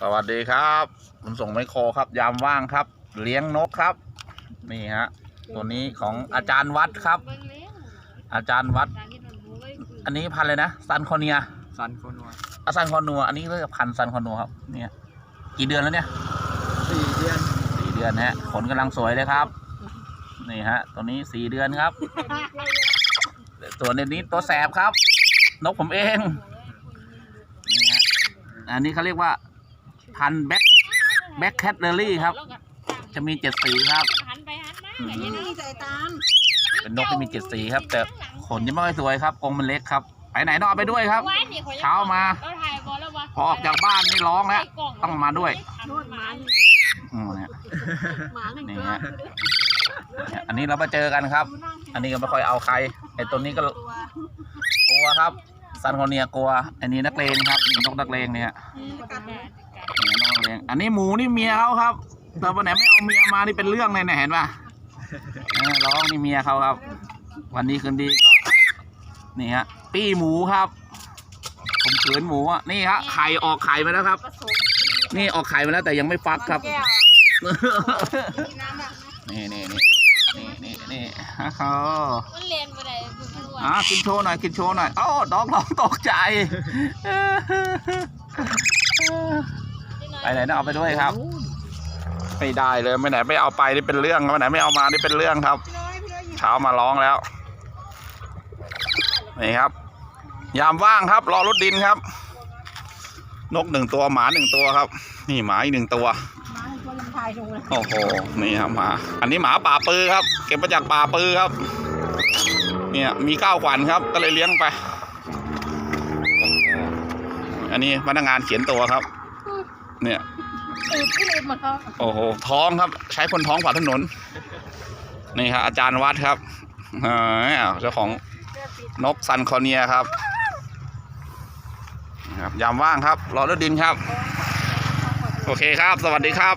สวัสดีครับคุณส่งไมโครครับ ยามว่างครับ เลี้ยงนกครับ นี่ฮะตัวนี้ของอาจารย์วัดครับเบิ่งเลี้ยงอาจารย์วัดตาที่มันหูไว้ปืนอันนี้พันธุ์เลยนะซันคอเนียซันโคนวดอะซันคอนัวอันนี้เรียกพันธุ์ซันคอนัวครับเนี่ยกี่เดือนแล้วเนี่ยสี่เดือนสี่เดือนฮะขนกำลังสวยเลยครับ นี่ฮะตัวนี้สี่เดือนครับส่วนอันนี้ตัวแสบครับ นกผมเองนี่ฮะอันนี้เขาเรียกว่า พันธุ์แบ็คแบ็คแคทเดอรี่ครับแล้วก็จะมีเจ็ดสีครับ หันไปหันมาอืมอย่างนี้นี่ใส่ตามเป็นนกที่มีเจ็ดสีครับ แต่ขนยังไม่ค่อยสวยครับกรงมันเล็กครับ ไปไหนต้องเอาไปด้วยครับไว้นี่ขอยงเช้ามา เราถ่ายบอลแล้ววะพอออกจากบ้านนี่ร้องแล้ว ต้องมาด้วย โนดหมาอืมเนี่ย หมาหนึ่งนี่ตัวฮะเนี่ยอันนี้เรามาเจอกันครับ อันนี้ก็ไม่ค่อยเอาใครไอ้ตัวนี้ก็ตัวกลัวครับซันโคเนียกลัวอันนี้นักเลงครับนี่นกนักเลงเนี่ย กัด นี่นกนักเลงอันนี้หมูนี่เมียเขาครับแต่วันไหนไม่เอาเมียมานี่เป็นเรื่องเลยเนี่ยเห็นป่ะเออร้องนี่เมียเขาครับ วันนี้คืนดีก็นี่ฮะปี้หมูครับผมขืนหมูอะนี่ฮะไข่ออกไข่มาแล้วครับผสมนี่ออกไข่มาแล้วแต่ยังไม่ฟักครับแก้วกินน้ำแบบนี่นี่นี่นี่นี่นี่ฮะเขามันเรียนไปไหนดูไม่รู้อะกินโชว์หน่อยกินโชว์หน่อยอ้อน้องร้องตกใจ ไปไหนต้องเอาไปด้วยครับ ไม่ได้เลยไม่ไหนไม่เอาไปนี่เป็นเรื่องไม่ไหนไม่เอามานี่เป็นเรื่องครับพี่น้อยพี่น้อยหยิบเช้ามาร้องแล้วนี่ครับ ยามว่างครับ รอรถดินครับ นกหนึ่งตัวหมาหนึ่งตัวครับ นี่หมาอีกหนึ่งตัวหมาให้ตัวยังถ่ายลงเลยโอ้โหนี่ครับหมา อันนี้หมาป่าปือครับ เก็บมาจากป่าปือครับ เนี่ยมีเก้าขวัญครับ ก็เลยเลี้ยงไป อันนี้พนักงานเขียนตัวครับ เนี่ยตื่นขึ้นเลยหมดเขาโอ้โหท้องครับ ใช้คนท้องผ่าถนน นี่ครับอาจารย์วัดครับเออเจ้าของนกซันคอเนียครับนะครับ ยามว่างครับ รอรถดินครับ โอเคครับ สวัสดีครับ